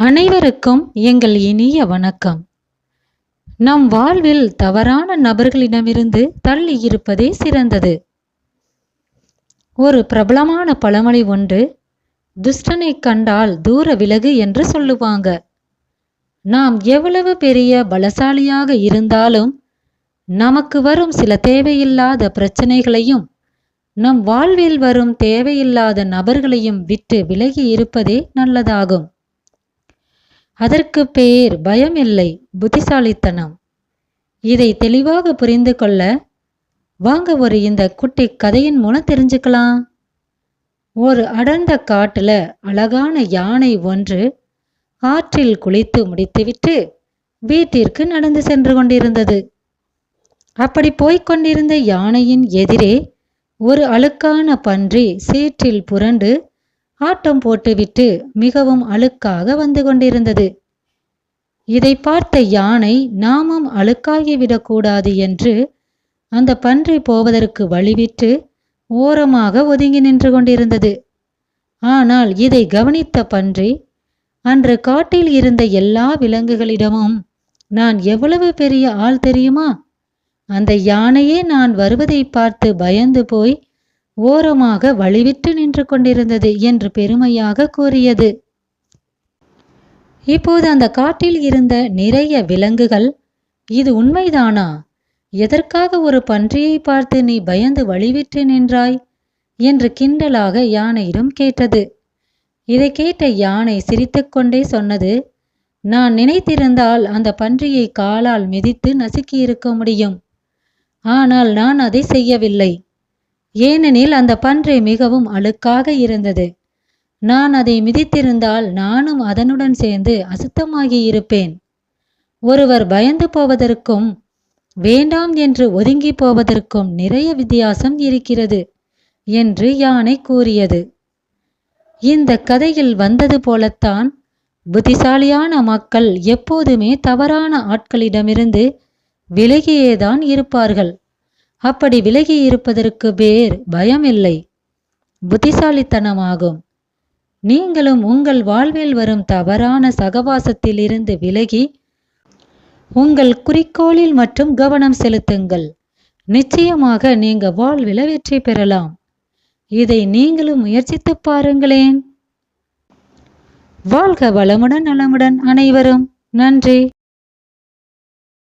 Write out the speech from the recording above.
அனைவருக்கும் எங்கள் இனிய வணக்கம். நம் வாழ்வில் தவறான நபர்களிடமிருந்து தள்ளி இருப்பதே சிறந்தது. ஒரு பிரபலமான பழமொழி ஒன்று துஷ்டனை கண்டால் தூர விலகு என்று சொல்லுவாங்க. நாம் எவ்வளவு பெரிய பலசாலியாக இருந்தாலும் நமக்கு வரும் சில தேவையில்லாத பிரச்சனைகளையும் நம் வாழ்வில் வரும் தேவையில்லாத நபர்களையும் விட்டு விலகி இருப்பதே நல்லதாகும். அதற்கு பேர் பயம் இல்லை புத்திசாலித்தனம். இதை தெளிவாக புரிந்து கொள்ள வாங்க ஒரு இந்த குட்டி கதையின் மூலம் தெரிஞ்சுக்கலாம். ஒரு அடர்ந்த காட்டுல அழகான யானை ஒன்று ஆற்றில் குளித்து முடித்துவிட்டு வீட்டிற்கு நடந்து சென்று கொண்டிருந்தது. அப்படி போய்க்கொண்டிருந்த யானையின் எதிரே ஒரு அழுக்கான பன்றி சீற்றில் புரண்டு ஆட்டம் போட்டுவிட்டு மிகவும் அழுக்காக வந்து கொண்டிருந்தது. இதை பார்த்த யானை நாமும் அழுக்காகிவிடக்கூடாது என்று அந்த பன்றி போவதற்கு வழிவிட்டு ஓரமாக ஒதுங்கி நின்று கொண்டிருந்தது. ஆனால் இதை கவனித்த பன்றி அன்று காட்டில் இருந்த எல்லா விலங்குகளிடமும் நான் எவ்வளவு பெரிய ஆள் தெரியுமா? அந்த யானையே நான் வருவதை பார்த்து பயந்து போய் ஓரமாக வழிவிட்டு நின்று கொண்டிருந்தது என்று பெருமையாக கூறியது. இப்போது அந்த காட்டில் இருந்த நிறைய விலங்குகள் இது உண்மைதானா? எதற்காக ஒரு பன்றியை பார்த்து நீ பயந்து வழிவிட்டு நின்றாய்? என்று கிண்டலாக யானையிடம் கேட்டது. இதை கேட்ட யானை சிரித்துக்கொண்டே சொன்னது நான் நினைத்திருந்தால் அந்த பன்றியை காலால் மிதித்து நசுக்கி இருக்க முடியும். ஆனால் நான் அதை செய்யவில்லை. ஏனெனில் அந்த பன்றி மிகவும் அழுக்காக இருந்தது. நான் அதை மிதித்திருந்தால் நானும் அதனுடன் சேர்ந்து அசுத்தமாகி இருப்பேன். ஒருவர் பயந்து போவதற்கும் வேண்டாம் என்று ஒதுங்கி போவதற்கும் நிறைய வித்தியாசம் இருக்கிறது என்று யானை கூறியது. இந்த கதையில் வந்தது போலத்தான் புத்திசாலியான மக்கள் எப்போதுமே தவறான ஆட்களிடமிருந்து விலகியேதான் இருப்பார்கள். அப்படி விலகி இருப்பதற்கு பேர் பயமில்லை. புத்திசாலித்தனமாகும். நீங்களும் உங்கள் வாழ்வில் வரும் தவறான சகவாசத்திலிருந்து விலகி உங்கள் குறிக்கோளில் மட்டும் கவனம் செலுத்துங்கள். நிச்சயமாக நீங்க வாழ்வில வெற்றி பெறலாம். இதை நீங்களும் முயற்சித்து பாருங்களேன். வாழ்க வளமுடன் நலமுடன் அனைவரும். நன்றி.